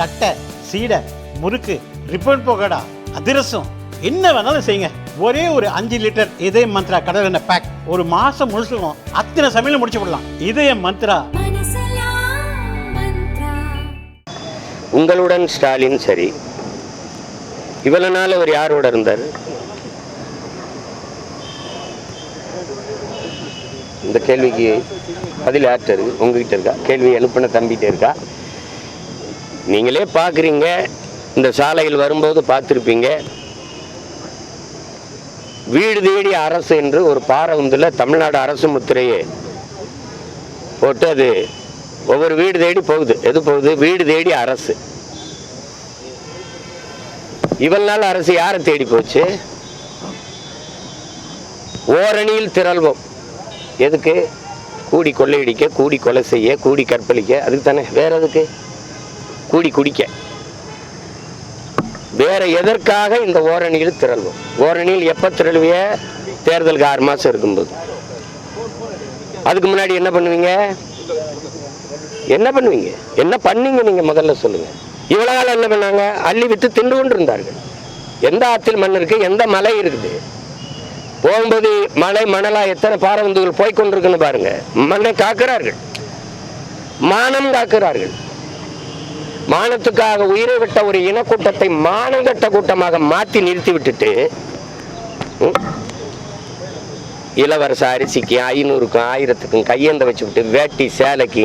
தட்டை சீடை முறுக்கு ரிப்பன் போகடா அதிரசம் என்ன வேணாலும் செய்யுங்க. ஒரே ஒரு அஞ்சு லிட்டர் இதய மந்த்ரா கடல் எண்ணெய் பேக் ஒரு மாசம் முழுசுக்கும் அத்தனை சமையல முடிச்சு விடலாம் இதய மந்த்ரா. உங்களுடன் ஸ்டாலின் சரி. இவ்வளவு நாள் அவர் யாரோட இருந்தார்? இந்த கேள்விக்கு பதில் யார்கிட்ட இருக்கு? உங்ககிட்ட இருக்கா? கேள்வி எழுப்பின தம்பிகிட்ட இருக்கா? நீங்களே பார்க்குறீங்க. இந்த சாலையில் வரும்போது பார்த்துருப்பீங்க. வீடு தேடி அரசு என்று ஒரு பாரவுந்தில் தமிழ்நாடு அரசு முத்திரையே போட்டு அது ஒவ்வொரு வீடு தேடி போகுது. எது போகுது? வீடு தேடி அரசு. இவள் நாள் அரசு யாரை தேடி போச்சு? ஓரணியில் திரள்வோம். எதுக்கு? கூடி கொள்ளையடிக்க கூடி கொலை செய்ய கூடி கற்பழிக்க அதுக்கு தானே வேற எதுக்கு? கூடி குடிக்க. வேற எதற்காக இந்த ஓரணியில் திரள்வோம்? ஓரணியில் எப்ப திரளுவிய? தேர்தலுக்கு ஆறு மாசம் இருக்கும்போது. அதுக்கு முன்னாடி என்ன பண்ணுவீங்க? என்ன பண்ணுவீங்க? என்ன பண்ணீங்க நீங்க முதல்ல சொல்லுங்க. இவ்வளவு காலம் என்ன பண்ணாங்க? அள்ளி விட்டு தின்று கொண்டு இருந்தார்கள் எந்த ஆற்றில் மண் இருக்கு? எந்த மலை இருக்குது? போகும்போது மலை மணலா எத்தனை பாரவந்துகள் போய்கொண்டிருக்குன்னு பாருங்க. மண்ணை காக்கிறார்கள். மானம் காக்கிறார்கள். மானத்துக்காக உயிரை விட்ட ஒரு இனக்கூட்டத்தை மானங்கட்ட கூட்டமாக மாற்றி நிறுத்தி விட்டுட்டு ம், அரிசிக்கு ஐநூறுக்கும் ஆயிரத்துக்கும் கையேந்த வச்சுக்கிட்டு வேட்டி சேலைக்கு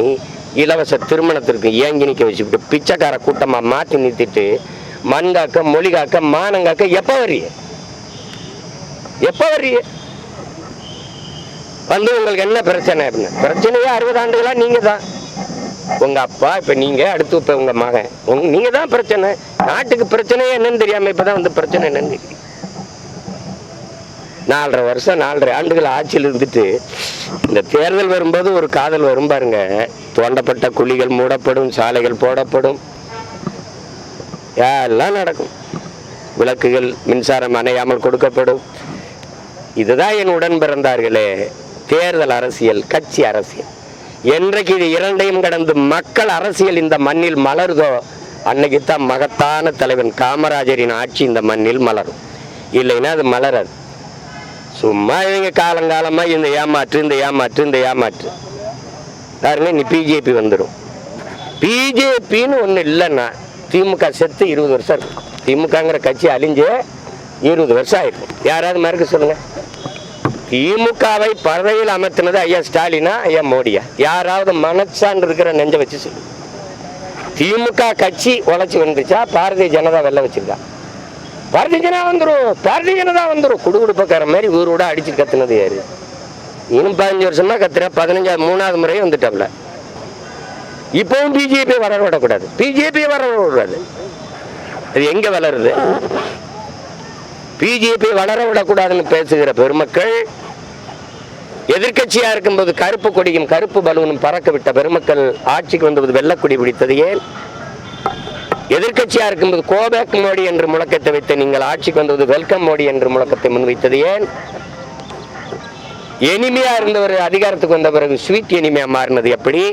இலவச திருமணத்திற்கு ஏங்கி நிற்க பிச்சைக்கார கூட்டமாக மாற்றி நிறுத்திட்டு மண் காக்க மொழி காக்க மானம் காக்க எப்போ வரிய எப்போ வரிய வந்து உங்களுக்கு என்ன பிரச்சனை அப்படின்னு? பிரச்சனையே அறுபது ஆண்டுகளாக நீங்கள் தான் உங்க அப்பா இப்ப நீங்க அடுத்து இப்ப உங்க மகன். உங்க நீங்க தான் பிரச்சனை. நாட்டுக்கு பிரச்சனையே என்னன்னு தெரியாம இப்பதான் வந்து பிரச்சனை என்னன்னு நாலரை வருஷம் நாலரை ஆண்டுகள் ஆட்சியில் இருந்துட்டு இந்த தேர்தல் வரும்போது ஒரு காதல் வரும் பாருங்க. தோண்டப்பட்ட குழிகள் மூடப்படும் சாலைகள் போடப்படும். எல்லாம் நடக்கும். விளக்குகள் மின்சாரம் அணையாமல் கொடுக்கப்படும். இதுதான் என் உடன் பிறந்தார்களே. தேர்தல் அரசியல் கட்சி அரசியல். என்றைக்கு இது இரண்டையும் கடந்து மக்கள் அரசியல் இந்த மண்ணில் மலருதோ அன்னைக்கு தான் மகத்தான தலைவன் காமராஜரின் ஆட்சி இந்த மண்ணில் மலரும். இல்லைன்னா அது மலராது. சும்மா இவங்க காலங்காலமாக இந்த ஏமாற்று இந்த ஏமாற்று இந்த ஏமாற்று. பாருங்க நீ பிஜேபி வந்துடும் பிஜேபின்னு ஒன்று இல்லைன்னா திமுக செத்து இருபது வருஷம் இருக்கும். திமுகங்கிற கட்சி அழிஞ்சு இருபது வருஷம் ஆயிருக்கும் யாராவது மறுக்க சொல்லுங்கள் திமுகவை பறவையில் அமர்த்தினது ஐயா ஸ்டாலினா ஐயா மோடியா? யாராவது மனச்சான்று இருக்கிற நெஞ்ச வச்சு சொல்லு. திமுக கட்சி உழைச்சி வந்துச்சா பாரதிய ஜனதா வெள்ள வச்சிருக்கா? பாரதிய ஜனதா வந்துடும் பாரதிய ஜனதா வந்துரும். குடுகுடுப்பக்கார மாதிரி ஊரோட அடிச்சு கத்துனது யாரு? இன்னும் பதினஞ்சு வருஷமா கத்துற பதினஞ்சாவது மூணாவது முறையும் வந்துட்டாப்ல இப்பவும் பிஜேபி வளர விடக்கூடாது. பிஜேபி வளர விடக்கூடாது. அது எங்க வளருது? பிஜேபி வளர விடக்கூடாதுன்னு பேசுகிற பெருமக்கள் எதிர்க்கட்சியா இருக்கும்போது கருப்பு கொடியும் கருப்பு பலூனும் பறக்க விட்ட பெருமக்கள் ஆட்சிக்கு வந்தபோது வெள்ளக்கொடி பிடித்தது ஏன்? எதிர்க்கட்சியா இருக்கும்போது கோபேக் மோடி என்று முழக்கத்தை வைத்து நீங்கள் ஆட்சிக்கு வந்தது வெல்கம் மோடி என்று முழக்கத்தை முன்வைத்தது ஏன்? எனிமையா இருந்தவர் அதிகாரத்துக்கு வந்த பிறகு ஸ்வீட் எனிமையா மாறினது எப்படி?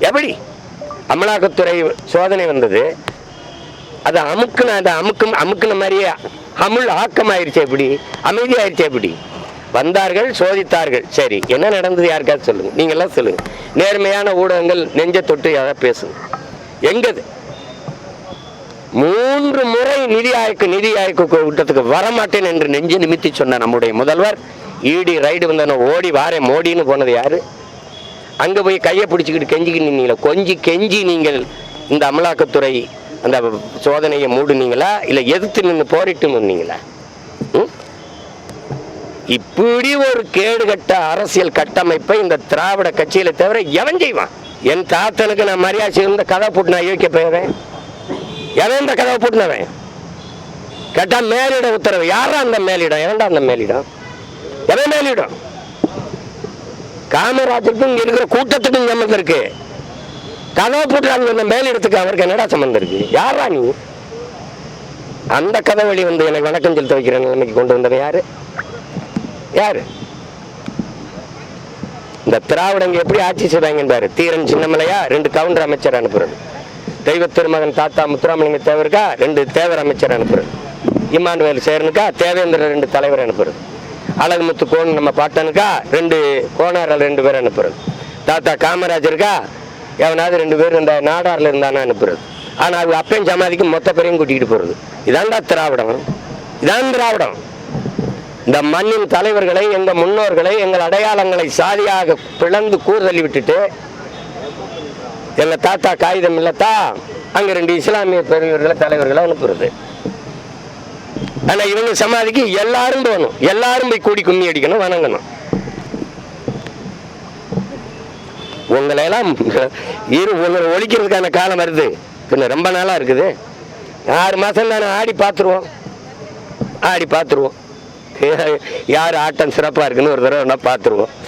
எப்படி? அமலாக்கத்துறை சோதனை வந்தது. அது அமுக்குன அந்த அமுக்கும் அமுக்குன மாதிரியே அமுல் ஆக்கமாயிருச்சு எப்படி அமைதியாயிருச்சு எப்படி வந்தார்கள் சோதித்தார்கள். சரி என்ன நடந்தது யாருக்காவது சொல்லுங்க. நீங்க சொல்லுங்க. நேர்மையான ஊடகங்கள் நெஞ்ச தொட்டு யாராவது பேசுங்க. எங்கது? மூன்று முறை நிதி ஆய்க்கு நிதி ஆய்க்கு கூட்டத்துக்கு வரமாட்டேன் என்று நெஞ்சு நிமித்தி சொன்ன நம்முடைய முதல்வர் ஈடி ரைடு வந்தன ஓடி வாரேன் மோடின்னு போனது யாரு? அங்கே போய் கையை பிடிச்சிக்கிட்டு கெஞ்சிக்கிட்டு நின்னீங்களா. கொஞ்சி கெஞ்சி நீங்கள் இந்த அமலாக்கத்துறை அந்த சோதனையை மூடுனீங்களா? இல்லை எதிர்த்து நின்று போரிட்டு நின்னீங்களா ம்? இப்படி ஒரு கேடுகட்ட அரசியல் கட்டமைப்பை இந்த திராவிட கட்சியில தவிர எவன் செய்வான்? என் தாத்தனுக்கு நான் மரியாதை இருந்த கதை போட்டு நான் யோசிக்க போயிடுவேன். எவன் இந்த கதவை போட்டுனவன்? கேட்டா மேலிட உத்தரவு. யாரா அந்த மேலிடம்? எவன்டா அந்த மேலிடம்? எவன் மேலிடம்? காமராஜருக்கும் இங்க இருக்கிற கூட்டத்துக்கும் சம்மந்தம் இருக்கு. கதவை போட்டு அந்த மேலிடத்துக்கு அவருக்கு என்னடா சம்மந்தம் இருக்கு? யாரா நீ? அந்த கதை வழி வந்து எனக்கு வணக்கம் செலுத்த வைக்கிற நிலைமைக்கு கொண்டு வந்தவன் யாரு? யாரு? இந்த திராவிடங்க எப்படி ஆட்சி செய்வாங்கன்னு பாரு. தீரன் சின்னமலையா ரெண்டு கவுண்டர் அமைச்சர் அனுப்புறது. தெய்வ திருமகன் தாத்தா முத்துராமலிங்க தேவருக்கா ரெண்டு தேவர் அமைச்சர் அனுப்புறது. இம்மானுவேல் சேரனுக்கா தேவேந்திர ரெண்டு தலைவர் அனுப்புறது. அழகுமுத்து கோன் நம்ம பாட்டனுக்கா ரெண்டு கோனாரில் ரெண்டு பேர் அனுப்புறது. தாத்தா காமராஜருக்கா எவனாவது ரெண்டு பேர் இந்த நாடாரில் இருந்தானா அனுப்புறது. ஆனால் அது அப்பையும் சமாதிக்கு மொத்த பேரையும் கூட்டிகிட்டு போகிறது இதான்டா திராவிடம். இதான் திராவிடம். இந்த மண்ணின் தலைவர்களை எங்கள் முன்னோர்களை எங்கள் அடையாளங்களை சாதியாக பிளந்து கூறுதலி விட்டுட்டு எங்கள் தாத்தா காகிதம் இல்லத்தா அங்கே ரெண்டு இஸ்லாமிய பெரியவர்களை தலைவர்களை அனுப்புறது. ஆனால் இவங்க சமாதிக்கு எல்லாரும் போகணும். எல்லாரும் போய் கூடி கும்மி அடிக்கணும் வணங்கணும். உங்களை எல்லாம் இரு உங்களை ஒழிக்கிறதுக்கான காலம் வருது. பின்ன ரொம்ப நாளாக இருக்குது. ஆறு மாதம் தானே ஆடி பார்த்துருவோம். ஆடி பார்த்துருவோம். யார் ஆட்டம் சிறப்பாக இருக்குன்னு ஒரு தடவை வேணா பார்த்துருவோம்.